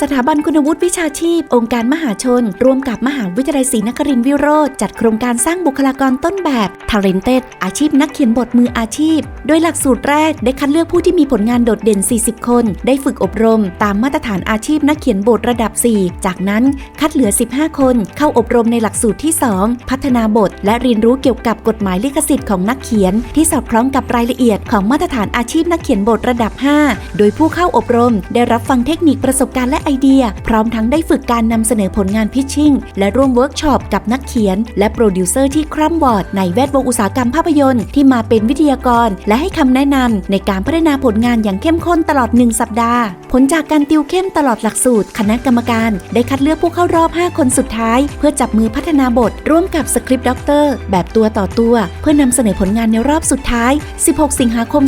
สถาบันคุณวุฒิวิชาชีพ องค์การมหาชน ร่วมกับมหาวิทยาลัยศรีนครินทรวิโรธจัดโครงการสร้างบุคลากรต้นแบบ Talented อาชีพนักเขียนบทมืออาชีพ โดยหลักสูตรแรกได้คัดเลือกผู้ที่มีผลงานโดดเด่น 40 คน ได้ฝึกอบรม ตามมาตรฐานอาชีพนักเขียนบทระดับ 4 จากนั้นคัดเหลือ 15 คน เข้าอบรมในหลักสูตรที่ 2 พัฒนาบท และเรียนรู้เกี่ยวกับกฎหมายลิขสิทธิ์ของนักเขียน ที่สอดคล้องกับรายละเอียดของมาตรฐานอาชีพนักเขียนบทระดับ 5 โดยผู้เข้าอบรม ได้รับฟังเทคนิคประสบการณ์และไอเดีย พร้อมทั้งได้ฝึกการนำเสนอผลงานพิชชิ่ง และร่วมเวิร์กช็อปกับนักเขียน และโปรดิวเซอร์ที่คร่ำวอร์ดในแวดวงอุตสาหกรรมภาพยนตร์ที่มาเป็นวิทยากร และให้คำแนะนำในการพัฒนาผลงานอย่างเข้มข้นตลอด 1 สัปดาห์ ผลจากการติวเข้มตลอดหลักสูตร คณะกรรมการ ได้คัดเลือกผู้เข้ารอบ 5 คนสุดท้าย เพื่อจับมือพัฒนาบท ร่วมกับสคริปต์ด็อกเตอร์แบบตัวต่อตัว เพื่อนำเสนอผลงานในรอบสุดท้าย 16 สิงหาคม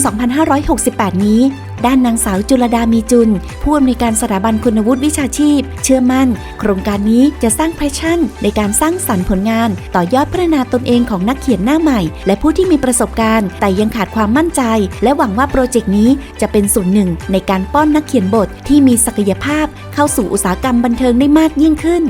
2568 นี้ ด้านนางสาวจุลดามีจุน ผู้อำนวยการสถาบันคุณวุฒิวิชาชีพ เชื่อมั่น โครงการนี้จะสร้างแพชชั่น ในการสร้างสรรค์ผลงาน ต่อยอดพัฒนาตนเองของนักเขียนหน้าใหม่ และผู้ที่มีประสบการณ์ แต่ยังขาดความมั่นใจ และหวังว่าโปรเจกต์นี้จะเป็นส่วนหนึ่ง ในการป้อนนักเขียนบทที่มีศักยภาพ เข้าสู่อุตสาหกรรมบันเทิงได้มากยิ่งขึ้น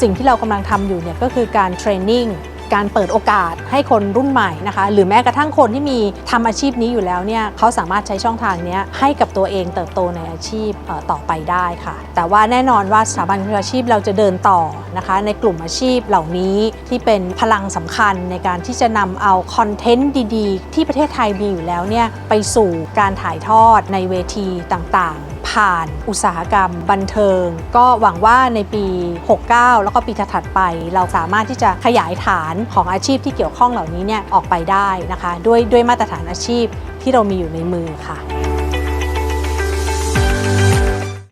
สิ่งที่เรากำลังทำอยู่เนี่ยก็คือการเทรนนิ่ง การเปิดโอกาสให้คนรุ่นใหม่นะคะ หรือแม้กระทั่งคนที่มีทำอาชีพนี้อยู่แล้วเนี่ยเขาสามารถใช้ช่องทางนี้ให้กับตัวเองเติบโตในอาชีพต่อไปได้ค่ะ แต่ว่าแน่นอนว่าสถาบันวิชาชีพเราจะเดินต่อนะคะ ในกลุ่มอาชีพเหล่านี้ที่เป็นพลังสำคัญในการที่จะนำเอาคอนเทนต์ดีๆ ที่ประเทศไทยมีอยู่แล้วเนี่ยไปสู่การถ่ายทอดในเวทีต่างๆ ผ่านอุตสาหกรรมบันเทิง ก็หวังว่าในปี 69 แล้วก็ปีถัดไป เราสามารถที่จะขยายฐานของอาชีพที่เกี่ยวข้องเหล่านี้เนี่ยออกไปได้นะคะ ด้วยด้วยมาตรฐานอาชีพที่เรามีอยู่ในมือค่ะ